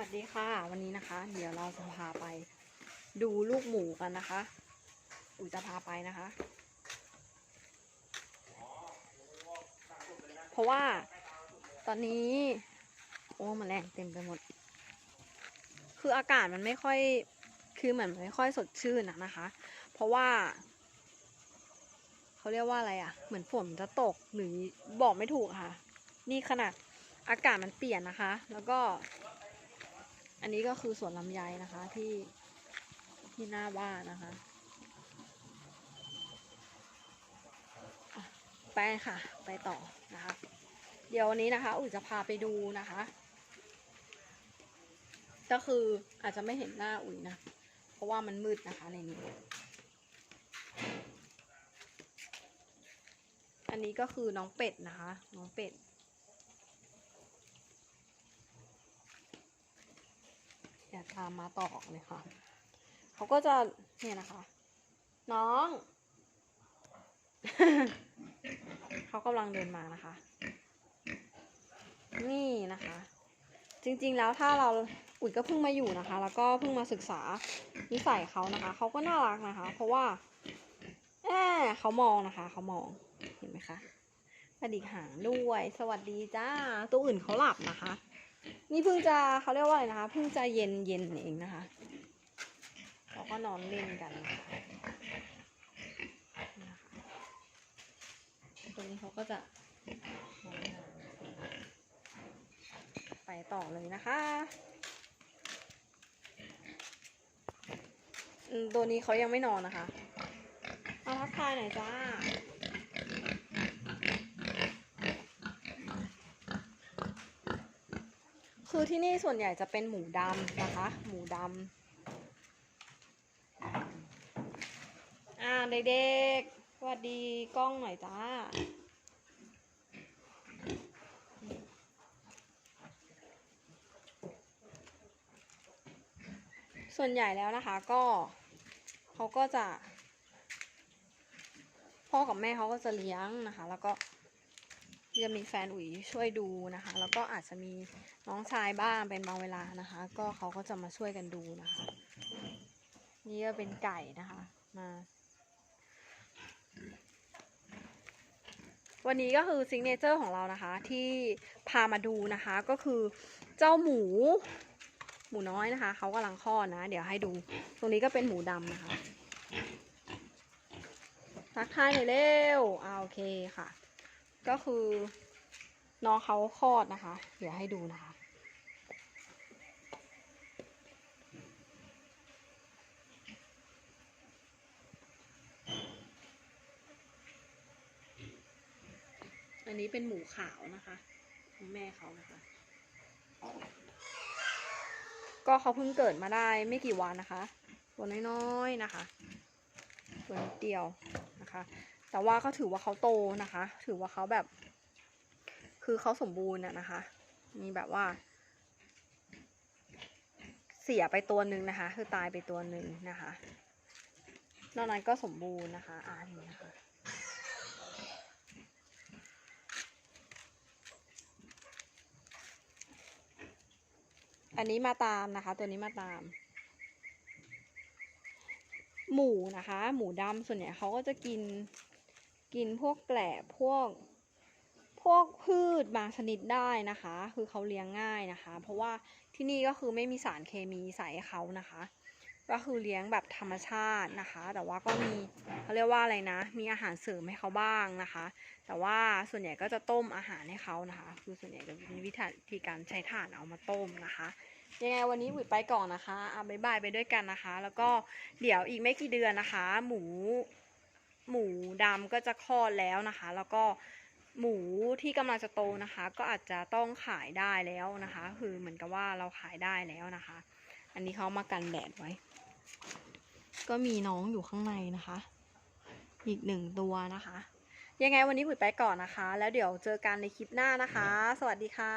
วัสดีค่ะ วันนี้นะคะ เดี๋ยวเราจะพาไป ดูลูกหมูกันนะคะอุ๋ยจะพาไปนะคะ เพราะว่าตอนนี้ โอ้แมลงเต็มไปหมด คืออากาศมันไม่ค่อยคือเหมือนไม่ค่อยสดชื่นอะนะคะ เพราะว่าเขาเรียกว่าอะไรอะเหมือนฝนจะตกหรือบอกไม่ถูกค่ะ นี่ขนาดอากาศมันเปลี่ยนนะคะ แล้วก็ อันนี้ก็คือสวนลำไยนะคะที่ที่หน้าบ้านนะคะไปค่ะ ไปต่อนะคะ เดี๋ยววันนี้นะคะอุ๋ยจะพาไปดูนะคะ ก็คืออาจจะไม่เห็นหน้าอุ๋ยนะ เพราะว่ามันมืดนะคะในนี้ อันนี้ก็คือน้องเป็ดนะคะ น้องเป็ด อยาก ตามมาต่อเลยค่ะ เขาก็จะเนี่ยนะคะ น้อง เขากำลังเดินมานะคะ นี่นะคะ จริงๆแล้วถ้าเราอุ๋ยก็เพิ่งมาอยู่นะคะ แล้วก็เพิ่งมาศึกษานิสัยเขานะคะ เขาก็น่ารักนะคะ เพราะว่าแอบเขามองนะคะ เขามองเห็นไหมคะกระดิกหางด้วย สวัสดีจ้า ตัวอื่นเขาหลับนะคะ นี่เพิ่งจะเขาเรียกว่าอะไรนะคะ เพิ่งจะเย็นเย็นเองนะคะเราก็นอนเล่นกันนะคะตรงนี้เขาก็จะ ไปต่อเลยนะคะตัวนี้เขายังไม่นอนนะคะ มาทักทายหน่อยจ้า คือที่นี่ส่วนใหญ่จะเป็นหมูดำนะคะ หมูดำอ่าเด็กๆสวัสดีกล้องหน่อยจ้า ส่วนใหญ่แล้วนะคะก็เขาก็จะ พ่อกับแม่เขาก็จะเลี้ยงนะคะ แล้วก็ จะมีแฟนอุ๋ยช่วยดูนะคะ แล้วก็อาจจะมีน้องชายบ้างเป็นบางเวลานะคะ ก็เขาก็จะมาช่วยกันดูนะคะ นี่ก็เป็นไก่นะคะ มา วันนี้ก็คือซิงเนเจอร์ของเรานะคะ ที่พามาดูนะคะก็คือเจ้าหมู หมูน้อยนะคะเขากำลังคลอดนะ เดี๋ยวให้ดู ตรงนี้ก็เป็นหมูดำนะคะทักทายหน่อยเร็วอ่าโอเคค่ะ ก็คือน้องเขาคลอดนะคะ เดี๋ยวให้ดูนะคะ อันนี้เป็นหมูขาวนะคะของแม่เขานะคะ ก็เขาเพิ่งเกิดมาได้ไม่กี่วันนะคะ ตัวน้อยๆนะคะ ตัวนิดเดียวนะคะ แต่ว่าก็ถือว่าเขาโตนะคะ ถือว่าเขาแบบ คือเขาสมบูรณ์อะนะคะ มีแบบว่า เสียไปตัวหนึ่งนะคะ คือตายไปตัวหนึ่งนะคะ นอกนั้นก็สมบูรณ์นะคะ อ่านี่นะคะอันนี้มาตามนะคะ ตัวนี้มาตาม หมูนะคะ หมูดำส่วนใหญ่เขาก็จะกิน กินพวกแกลบพวก พวกพืชบางชนิดได้นะคะ คือเขาเลี้ยงง่ายนะคะ เพราะว่าที่นี่ก็คือไม่มีสารเคมีใส่เขานะคะ ก็คือเลี้ยงแบบธรรมชาตินะคะ แต่ว่าก็มีเขาเรียกว่าอะไรนะ มีอาหารเสริมให้เขาบ้างนะคะ แต่ว่าส่วนใหญ่ก็จะต้มอาหารให้เขานะคะ คือส่วนใหญ่จะมีวิธีการใช้ถ่านเอามาต้มนะคะยังไงวันนี้บุ๋ยไปก่อนนะคะอาบายบายไปด้วยกันนะคะ แล้วก็เดี๋ยวอีกไม่กี่เดือนนะคะ หมู หมูดำก็จะคลอดแล้วนะคะ แล้วก็หมูที่กำลังจะโตนะคะ ก็อาจจะต้องขายได้แล้วนะคะ คือเหมือนกับว่าเราขายได้แล้วนะคะ อันนี้เขามากันแดดไว้ ก็มีน้องอยู่ข้างในนะคะ อีกหนึ่งตัวนะคะ ยังไงวันนี้บุ๋ยไปก่อนนะคะ แล้วเดี๋ยวเจอกันในคลิปหน้านะคะ สวัสดีค่ะ